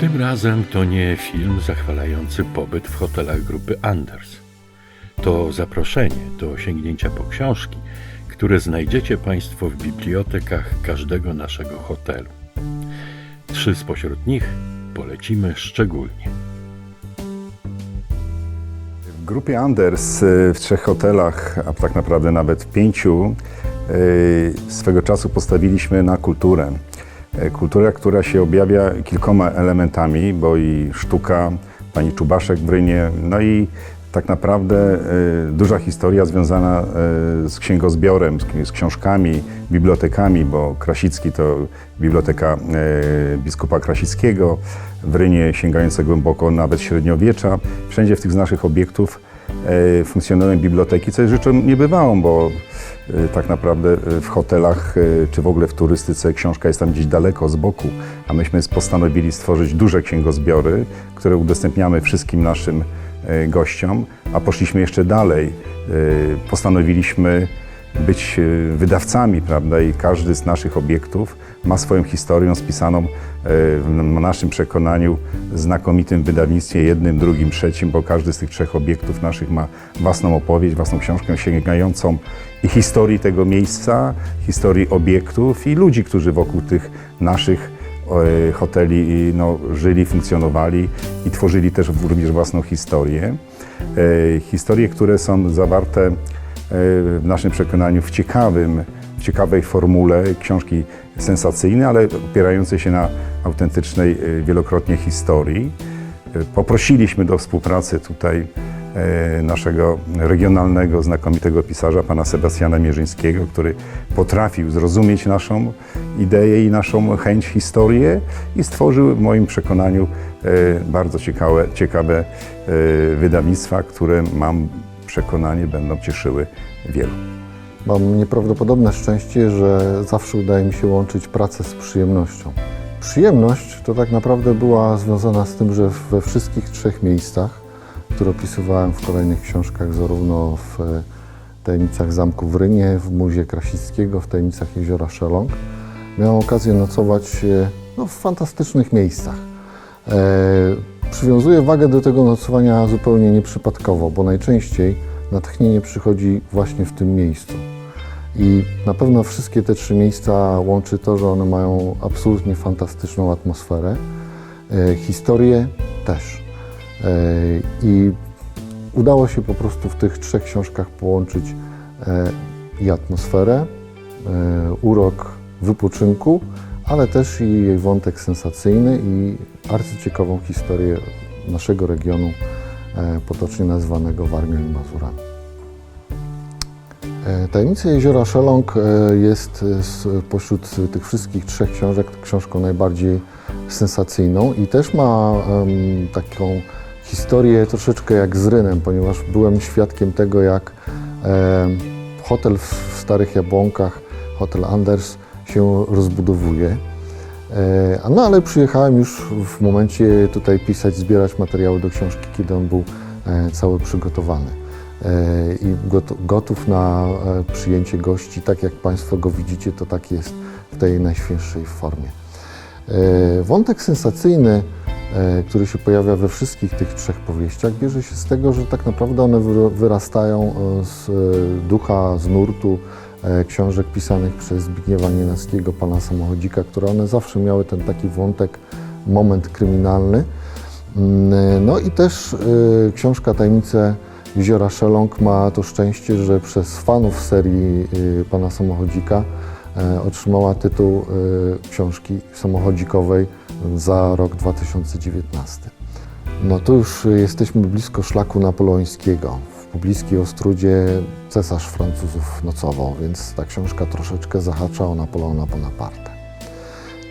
Tym razem to nie film zachwalający pobyt w hotelach grupy Anders. To zaproszenie do sięgnięcia po książki, które znajdziecie Państwo w bibliotekach każdego naszego hotelu. Trzy spośród nich polecimy szczególnie. W grupie Anders y, w trzech hotelach, a tak naprawdę nawet w pięciu, y, swego czasu postawiliśmy na kulturę. Y, Kultura, która się objawia kilkoma elementami, bo i sztuka, pani Czubaszek w Rynie, no i tak naprawdę y, duża historia związana y, z księgozbiorem, z, książkami, bibliotekami, bo Krasicki to biblioteka biskupa Krasickiego, w Rynie sięgające głęboko nawet średniowiecza. Wszędzie w tych naszych obiektów e, funkcjonują biblioteki, co jest rzeczą niebywałą, bo e, tak naprawdę e, w hotelach czy w ogóle w turystyce książka jest tam gdzieś daleko, z boku, a myśmy postanowili stworzyć duże księgozbiory, które udostępniamy wszystkim naszym gościom, a poszliśmy jeszcze dalej. Postanowiliśmy być e, wydawcami, prawda? I każdy z naszych obiektów ma swoją historię spisaną e, w naszym przekonaniu znakomitym wydawnictwie, jednym, drugim, trzecim, bo każdy z tych trzech obiektów naszych ma własną opowieść, własną książkę sięgającą i historii tego miejsca, historii obiektów i ludzi, którzy wokół tych naszych e, hoteli no, żyli, funkcjonowali i tworzyli też również własną historię. Historie, które są zawarte w naszym przekonaniu w ciekawym, w ciekawej formule książki sensacyjne, ale opierające się na autentycznej e, wielokrotnie historii. E, Poprosiliśmy do współpracy tutaj e, naszego regionalnego, znakomitego pisarza, pana Sebastiana Mierzyńskiego, który potrafił zrozumieć naszą ideę i naszą chęć, historię i stworzył w moim przekonaniu e, bardzo ciekawe, ciekawe e, wydawnictwa, które mam przekonanie będą cieszyły wielu. Mam nieprawdopodobne szczęście, że zawsze udaje mi się łączyć pracę z przyjemnością. Przyjemność to tak naprawdę była związana z tym, że we wszystkich trzech miejscach, które opisywałem w kolejnych książkach, zarówno w e, tajemnicach zamku w Rynie, w Muzie Krasickiego, w tajemnicach jeziora Szelong, miałem okazję nocować e, no, w fantastycznych miejscach. Przywiązuję wagę do tego nocowania zupełnie nieprzypadkowo, bo najczęściej natchnienie przychodzi właśnie w tym miejscu. I na pewno wszystkie te trzy miejsca łączy to, że one mają absolutnie fantastyczną atmosferę, e, historię też. E, I udało się po prostu w tych trzech książkach połączyć e, i atmosferę, e, urok wypoczynku, ale też i jej wątek sensacyjny i arcyciekawą historię naszego regionu, e, potocznie nazwanego Warmią i Mazurami. E, Tajemnice Jeziora Szelong e, jest pośród tych wszystkich trzech książek książką najbardziej sensacyjną i też ma taką historię troszeczkę jak z Rynem, ponieważ byłem świadkiem tego, jak hotel w Starych Jabłonkach, hotel Anders się rozbudowuje. E, No ale przyjechałem już w momencie tutaj pisać, zbierać materiały do książki, kiedy on był e, cały przygotowany e, i got- gotów na przyjęcie gości. Tak jak Państwo go widzicie, to tak jest w tej najświeższej formie. Wątek sensacyjny, który się pojawia we wszystkich tych trzech powieściach, bierze się z tego, że tak naprawdę one wyrastają z ducha, z nurtu książek pisanych przez Zbigniewa Nienackiego, pana samochodzika, które one zawsze miały ten taki wątek, moment kryminalny. Mm, No i też e, książka Tajemnice Jeziora Szelong ma to szczęście, że przez fanów serii e, pana samochodzika e, otrzymała tytuł e, książki samochodzikowej za rok 2019. No to już jesteśmy blisko szlaku napoleońskiego. W pobliskiej Ostrudzie cesarz Francuzów nocował, więc ta książka troszeczkę zahacza o Napoleona Bonaparte.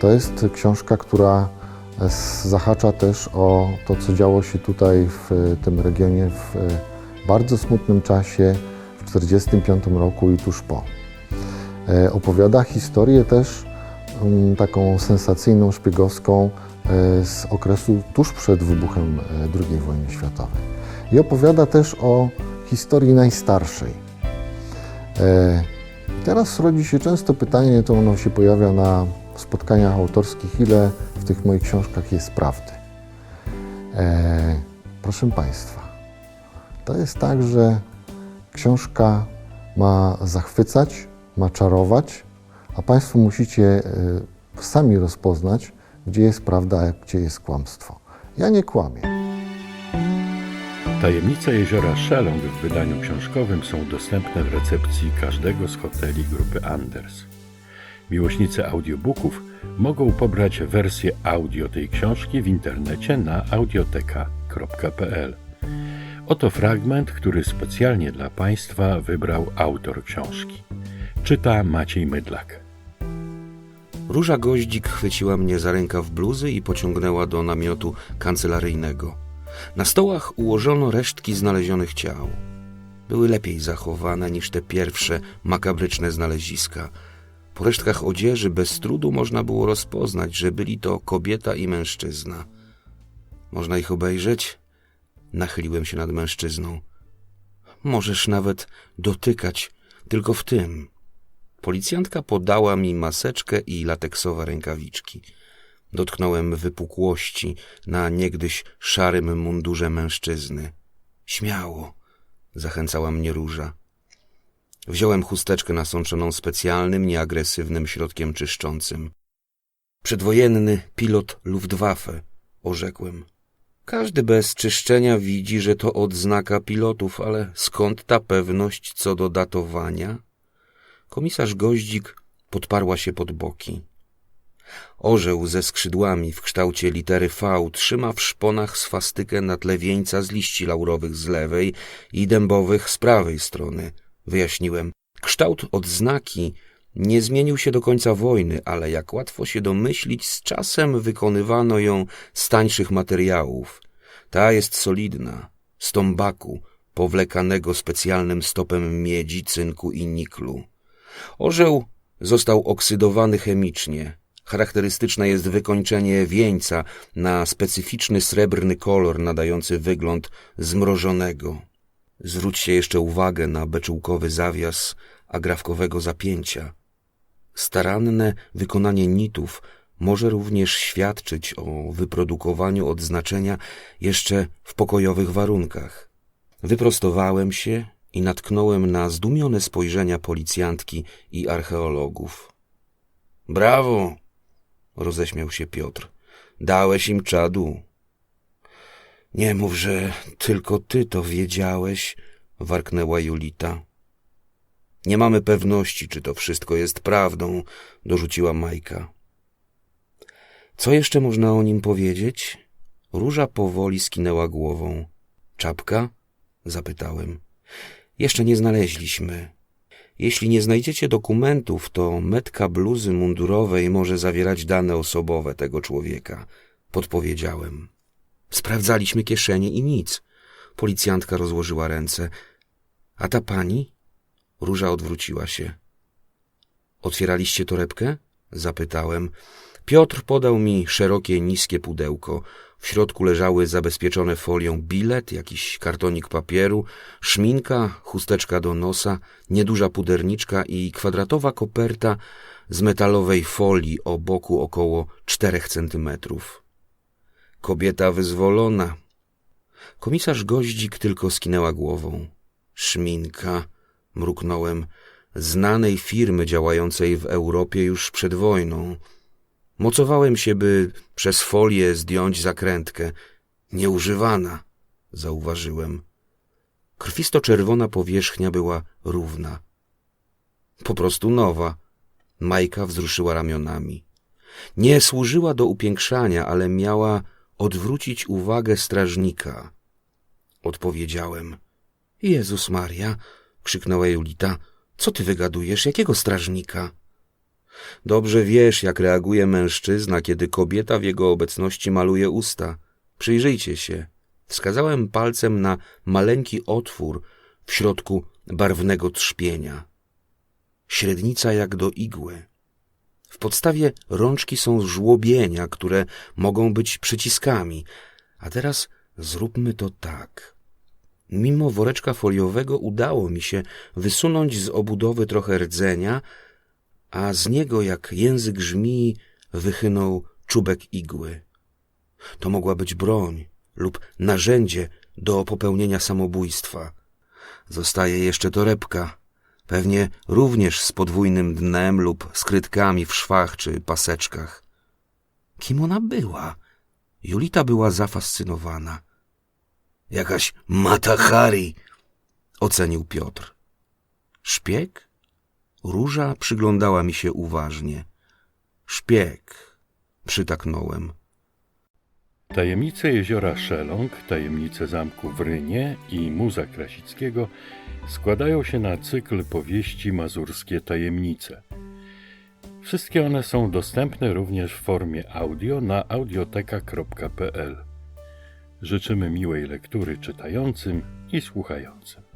To jest książka, która s- zahacza też o to, co działo się tutaj w tym regionie w bardzo smutnym czasie, w 1945 roku i tuż po. E, Opowiada historię też mm, taką sensacyjną, szpiegowską e, z okresu tuż przed wybuchem e, II wojny światowej. I opowiada też o historii najstarszej. E, Teraz rodzi się często pytanie, to ono się pojawia na spotkaniach autorskich, ile w tych moich książkach jest prawdy. E, proszę Państwa, to jest tak, że książka ma zachwycać, ma czarować, a Państwo musicie e, sami rozpoznać, gdzie jest prawda, a gdzie jest kłamstwo. Ja nie kłamię. Tajemnice jeziora Szelong w wydaniu książkowym są dostępne w recepcji każdego z hoteli grupy Anders. Miłośnicy audiobooków mogą pobrać wersję audio tej książki w internecie na audioteka.pl. Oto fragment, który specjalnie dla Państwa wybrał autor książki. Czyta Maciej Mydlak. Róża Goździk chwyciła mnie za rękaw bluzy i pociągnęła do namiotu kancelaryjnego. Na stołach ułożono resztki znalezionych ciał. Były lepiej zachowane niż te pierwsze makabryczne znaleziska. Po resztkach odzieży bez trudu można było rozpoznać, że byli to kobieta i mężczyzna. Można ich obejrzeć? Nachyliłem się nad mężczyzną. Możesz nawet dotykać, tylko w tym. Policjantka podała mi maseczkę i lateksowe rękawiczki. Dotknąłem wypukłości na niegdyś szarym mundurze mężczyzny. Śmiało, zachęcała mnie róża. Wziąłem chusteczkę nasączoną specjalnym, nieagresywnym środkiem czyszczącym. Przedwojenny pilot Luftwaffe, orzekłem. Każdy bez czyszczenia widzi, że to odznaka pilotów, ale skąd ta pewność co do datowania? Komisarz Goździk podparła się pod boki. Orzeł ze skrzydłami w kształcie litery V trzyma w szponach swastykę na tle wieńca z liści laurowych z lewej i dębowych z prawej strony, wyjaśniłem. Kształt odznaki nie zmienił się do końca wojny, ale jak łatwo się domyślić, z czasem wykonywano ją z tańszych materiałów. Ta jest solidna, z tombaku, powlekanego specjalnym stopem miedzi, cynku i niklu. Orzeł został oksydowany chemicznie. Charakterystyczne jest wykończenie wieńca na specyficzny srebrny kolor nadający wygląd zmrożonego. Zwróćcie jeszcze uwagę na beczułkowy zawias agrafkowego zapięcia. Staranne wykonanie nitów może również świadczyć o wyprodukowaniu odznaczenia jeszcze w pokojowych warunkach. Wyprostowałem się i natknąłem na zdumione spojrzenia policjantki i archeologów. Brawo! Roześmiał się Piotr. Dałeś im czadu. Nie mów, że tylko ty to wiedziałeś, warknęła Julita. Nie mamy pewności, czy to wszystko jest prawdą, dorzuciła Majka. Co jeszcze można o nim powiedzieć? Róża powoli skinęła głową. Czapka? zapytałem. Jeszcze nie znaleźliśmy. Jeśli nie znajdziecie dokumentów, to metka bluzy mundurowej może zawierać dane osobowe tego człowieka, podpowiedziałem. Sprawdzaliśmy kieszenie i nic. Policjantka rozłożyła ręce. A ta pani? Róża odwróciła się. Otwieraliście torebkę? Zapytałem. Piotr podał mi szerokie, niskie pudełko. W środku leżały zabezpieczone folią bilet, jakiś kartonik papieru, szminka, chusteczka do nosa, nieduża puderniczka i kwadratowa koperta z metalowej folii o boku około czterech centymetrów. Kobieta wyzwolona. Komisarz Goździk tylko skinęła głową. Szminka, mruknąłem, znanej firmy działającej w Europie już przed wojną. Mocowałem się, by przez folię zdjąć zakrętkę. Nieużywana, zauważyłem. Krwisto-czerwona powierzchnia była równa. Po prostu nowa. Majka wzruszyła ramionami. Nie służyła do upiększania, ale miała odwrócić uwagę strażnika. Odpowiedziałem. Jezus Maria, krzyknęła Julita. Co ty wygadujesz? Jakiego strażnika? Dobrze wiesz, jak reaguje mężczyzna, kiedy kobieta w jego obecności maluje usta. Przyjrzyjcie się. Wskazałem palcem na maleńki otwór w środku barwnego trzpienia. Średnica jak do igły. W podstawie rączki są żłobienia, które mogą być przyciskami. A teraz zróbmy to tak. Mimo woreczka foliowego udało mi się wysunąć z obudowy trochę rdzenia, a z niego jak język żmii wychynął czubek igły. To mogła być broń lub narzędzie do popełnienia samobójstwa. Zostaje jeszcze torebka, pewnie również z podwójnym dnem lub skrytkami w szwach czy paseczkach. Kim ona była? Julita była zafascynowana. Jakaś Matahari, ocenił Piotr. Szpieg? Róża przyglądała mi się uważnie. Szpieg, przytaknąłem. Tajemnice jeziora Szeląg, tajemnice zamku w Rynie i muza Krasickiego składają się na cykl powieści Mazurskie Tajemnice. Wszystkie one są dostępne również w formie audio na audioteka.pl. Życzymy miłej lektury czytającym i słuchającym.